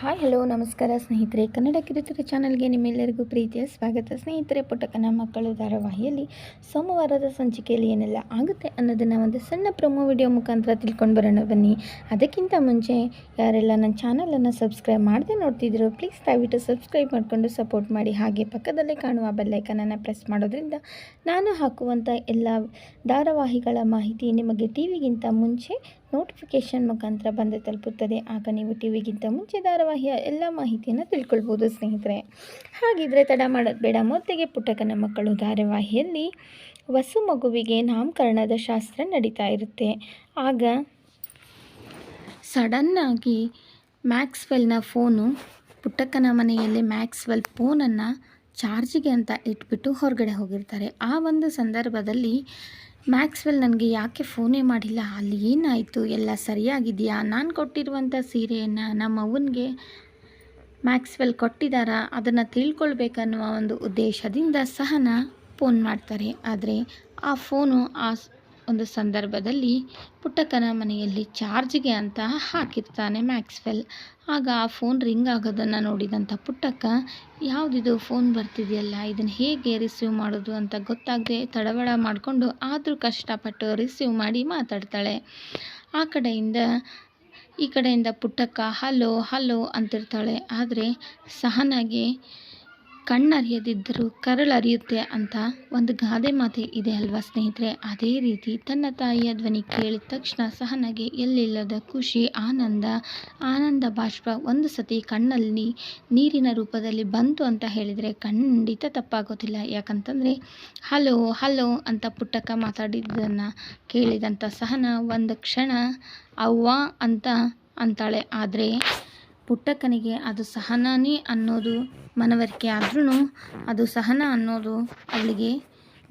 Hi, hello, ನಮಸ್ಕಾರ ಸ್ನೇಹಿತರೆ. ಕನ್ನಡ ಕಿರುತೆರೆ ಚಾನಲ್ಗೆ ನಿಮ್ಮೆಲ್ಲರಿಗೂ ಪ್ರೀತಿಯ ಸ್ವಾಗತ. ಸ್ನೇಹಿತರೆ, ಪುಟ್ಟಕನ ಮಕ್ಕಳು ಧಾರಾವಾಹಿಯಲ್ಲಿ ಸೋಮವಾರದ ಸಂಚಿಕೆಯಲ್ಲಿ ಏನೆಲ್ಲ ಆಗುತ್ತೆ ಅನ್ನೋದನ್ನು ಒಂದು ಸಣ್ಣ ಪ್ರೊಮೋ ವಿಡಿಯೋ ಮುಖಾಂತರ ತಿಳ್ಕೊಂಡು ಬರೋಣ ಬನ್ನಿ. ಅದಕ್ಕಿಂತ ಮುಂಚೆ ಯಾರೆಲ್ಲ ನನ್ನ ಚಾನಲನ್ನು ಸಬ್ಸ್ಕ್ರೈಬ್ ಮಾಡದೆ ನೋಡ್ತಿದ್ರು ಪ್ಲೀಸ್ ದಯವಿಟ್ಟು ಸಬ್ಸ್ಕ್ರೈಬ್ ಮಾಡಿಕೊಂಡು ಸಪೋರ್ಟ್ ಮಾಡಿ. ಹಾಗೆ ಪಕ್ಕದಲ್ಲೇ ಕಾಣುವ ಬೆಲ್ಲೈಕನನ್ನು ಪ್ರೆಸ್ ಮಾಡೋದ್ರಿಂದ ನಾನು ಹಾಕುವಂಥ ಎಲ್ಲ ಧಾರಾವಾಹಿಗಳ ಮಾಹಿತಿ ನಿಮಗೆ ಟಿ ವಿಗಿಂತ ಮುಂಚೆ ನೋಟಿಫಿಕೇಷನ್ ಮುಖಾಂತರ ಬಂದು ತಲುಪುತ್ತದೆ. ಆಗ ನೀವು ಟಿ ವಿಗಿಂತ ಮುಂಚೆ ಧಾರಾವಾಹಿಯ ಎಲ್ಲ ಮಾಹಿತಿಯನ್ನು ತಿಳ್ಕೊಳ್ಬೋದು, ಸ್ನೇಹಿತರೆ. ಹಾಗಿದ್ರೆ ತಡ ಮಾಡೋದು ಬೇಡ ಮೊದಲಿಗೆ ಪುಟ್ಟಕನ ಮಕ್ಕಳು ಧಾರಾವಾಹಿಯಲ್ಲಿ ವಸು ಮಗುವಿಗೆ ನಾಮಕರಣದ ಶಾಸ್ತ್ರ ನಡೀತಾ ಇರುತ್ತೆ. ಆಗ ಸಡನ್ನಾಗಿ ಮ್ಯಾಕ್ಸ್ವೆಲ್ನ ಫೋನು ಪುಟ್ಟಕ್ಕನ ಮನೆಯಲ್ಲಿ ಮ್ಯಾಕ್ಸ್ವೆಲ್ ಫೋನನ್ನು ಚಾರ್ಜಿಗೆ ಅಂತ ಇಟ್ಬಿಟ್ಟು ಹೊರಗಡೆ ಹೋಗಿರ್ತಾರೆ. ಆ ಒಂದು ಸಂದರ್ಭದಲ್ಲಿ ಮ್ಯಾಕ್ಸ್ವೆಲ್ ನನಗೆ ಯಾಕೆ ಫೋನೇ ಮಾಡಿಲ್ಲ? ಅಲ್ಲಿ ಏನಾಯಿತು? ಎಲ್ಲ ಸರಿಯಾಗಿದೆಯಾ? ನಾನು ಕೊಟ್ಟಿರುವಂಥ ಸೀರೆಯನ್ನು ನಮ್ಮ ಅವ್ವನಿಗೆ ಮ್ಯಾಕ್ಸ್ವೆಲ್ ಕೊಟ್ಟಿದ್ದಾರಾ? ಅದನ್ನು ತಿಳ್ಕೊಳ್ಬೇಕನ್ನುವ ಒಂದು ಉದ್ದೇಶದಿಂದ ಸಹನ ಫೋನ್ ಮಾಡ್ತಾರೆ. ಆದರೆ ಆ ಫೋನು ಆ ಒಂದು ಸಂದರ್ಭದಲ್ಲಿ ಪುಟ್ಟಕ್ಕನ ಮನೆಯಲ್ಲಿ ಚಾರ್ಜ್ಗೆ ಅಂತ ಹಾಕಿರ್ತಾನೆ ಮ್ಯಾಕ್ಸ್ವೆಲ್. ಆಗ ಆ ಫೋನ್ ರಿಂಗ್ ಆಗೋದನ್ನು ನೋಡಿದಂಥ ಪುಟ್ಟಕ್ಕ, ಯಾವುದಿದು ಫೋನ್ ಬರ್ತಿದೆಯಲ್ಲ, ಇದನ್ನು ಹೇಗೆ ರಿಸೀವ್ ಮಾಡೋದು ಅಂತ ಗೊತ್ತಾಗದೆ ತಡವಳ ಮಾಡಿಕೊಂಡು ಆದರೂ ಕಷ್ಟಪಟ್ಟು ರಿಸೀವ್ ಮಾಡಿ ಮಾತಾಡ್ತಾಳೆ. ಆ ಕಡೆಯಿಂದ, ಈ ಕಡೆಯಿಂದ ಪುಟ್ಟಕ್ಕ, ಹಲೋ ಹಲೋ ಅಂತಿರ್ತಾಳೆ. ಆದರೆ ಸಹನಾಗೆ ಕಣ್ಣರಿಯದಿದ್ದರೂ ಕರಳರಿಯುತ್ತೆ ಅಂತ ಒಂದು ಗಾದೆ ಮಾತೆ ಇದೆ ಅಲ್ವಾ ಸ್ನೇಹಿತರೆ? ಅದೇ ರೀತಿ ತನ್ನ ತಾಯಿಯ ಧ್ವನಿ ಕೇಳಿದ ತಕ್ಷಣ ಸಹನಗೆ ಎಲ್ಲಿಲ್ಲದ ಖುಷಿ, ಆನಂದ ಆನಂದ ಬಾಷ್ಪ ಒಂದು ಸತಿ ಕಣ್ಣಲ್ಲಿ ನೀರಿನ ರೂಪದಲ್ಲಿ ಬಂತು ಅಂತ ಹೇಳಿದರೆ ಖಂಡಿತ ತಪ್ಪಾಗೋದಿಲ್ಲ. ಯಾಕಂತಂದರೆ, ಹಲೋ ಹಲೋ ಅಂತ ಪುಟ್ಟಕ್ಕ ಮಾತಾಡಿದ್ದನ್ನು ಕೇಳಿದಂಥ ಸಹನ ಒಂದು ಕ್ಷಣ ಅವ್ವ ಅಂತ ಅಂತಾಳೆ. ಆದರೆ ಪುಟ್ಟಕ್ಕನಿಗೆ ಅದು ಸಹನಾನೇ ಅನ್ನೋದು ಮನವರಿಕೆ ಆದ್ರೂ ಅದು ಸಹನ ಅನ್ನೋದು ಅವಳಿಗೆ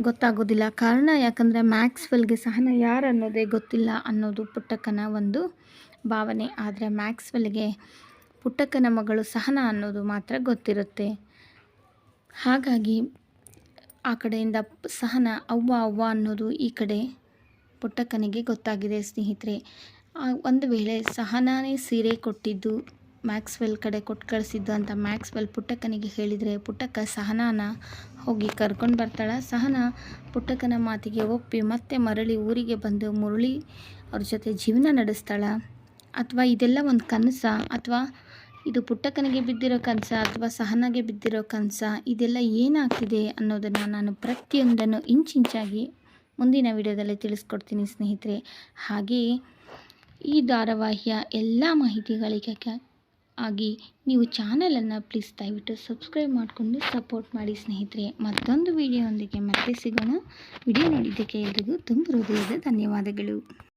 ಗೊತ್ತಾಗೋದಿಲ್ಲ. ಕಾರಣ ಯಾಕಂದರೆ ಮ್ಯಾಕ್ಸ್ವೆಲ್ಗೆ ಸಹನ ಯಾರು ಅನ್ನೋದೇ ಗೊತ್ತಿಲ್ಲ ಅನ್ನೋದು ಪುಟ್ಟಕ್ಕನ ಒಂದು ಭಾವನೆ. ಆದರೆ ಮ್ಯಾಕ್ಸ್ವೆಲ್ಗೆ ಪುಟ್ಟಕ್ಕನ ಮಗಳು ಸಹನ ಅನ್ನೋದು ಮಾತ್ರ ಗೊತ್ತಿರುತ್ತೆ. ಹಾಗಾಗಿ ಆ ಕಡೆಯಿಂದ ಸಹನ ಅವ್ವ ಅವ್ವ ಅನ್ನೋದು ಈ ಕಡೆ ಪುಟ್ಟಕ್ಕನಿಗೆ ಗೊತ್ತಾಗಿದೆ ಸ್ನೇಹಿತರೆ. ಒಂದು ವೇಳೆ ಸಹನಾನೇ ಸೀರೆ ಕೊಟ್ಟಿದ್ದು ಮ್ಯಾಕ್ಸ್ವೆಲ್ ಕಡೆ ಕೊಟ್ಟು ಕಳಿಸಿದ್ದು ಅಂತ ಮ್ಯಾಕ್ಸ್ವೆಲ್ ಪುಟ್ಟಕ್ಕನಿಗೆ ಹೇಳಿದರೆ, ಪುಟ್ಟಕ್ಕ ಸಹನಾನ ಹೋಗಿ ಕರ್ಕೊಂಡು ಬರ್ತಾಳೆ. ಸಹನ ಪುಟ್ಟಕ್ಕನ ಮಾತಿಗೆ ಒಪ್ಪಿ ಮತ್ತೆ ಮರಳಿ ಊರಿಗೆ ಬಂದು ಮುರಳಿ ಅವ್ರ ಜೊತೆ ಜೀವನ ನಡೆಸ್ತಾಳೆ. ಅಥವಾ ಇದೆಲ್ಲ ಒಂದು ಕನಸ, ಅಥವಾ ಇದು ಪುಟ್ಟಕ್ಕನಿಗೆ ಬಿದ್ದಿರೋ ಕನಸ, ಅಥವಾ ಸಹನಾಗೆ ಬಿದ್ದಿರೋ ಕನಸ, ಇದೆಲ್ಲ ಏನಾಗ್ತಿದೆ ಅನ್ನೋದನ್ನು ನಾನು ಪ್ರತಿಯೊಂದನ್ನು ಇಂಚಿಂಚಾಗಿ ಮುಂದಿನ ವಿಡಿಯೋದಲ್ಲಿ ತಿಳಿಸ್ಕೊಡ್ತೀನಿ ಸ್ನೇಹಿತರೆ. ಹಾಗೆಯೇ ಈ ಧಾರಾವಾಹಿಯ ಎಲ್ಲ ಮಾಹಿತಿಗಳಿಗೆ ಆಗಿ ನೀವು ಚಾನಲನ್ನು ಪ್ಲೀಸ್ ದಯವಿಟ್ಟು ಸಬ್ಸ್ಕ್ರೈಬ್ ಮಾಡಿಕೊಂಡು ಸಪೋರ್ಟ್ ಮಾಡಿ ಸ್ನೇಹಿತರೆ. ಮತ್ತೊಂದು ವಿಡಿಯೋದೊಂದಿಗೆ ಮತ್ತೆ ಸಿಗೋಣ. ವಿಡಿಯೋ ನೋಡಿದ್ದಕ್ಕೆ ಎಲ್ರಿಗೂ ತುಂಬ ಹೃದಯದ ಧನ್ಯವಾದಗಳು.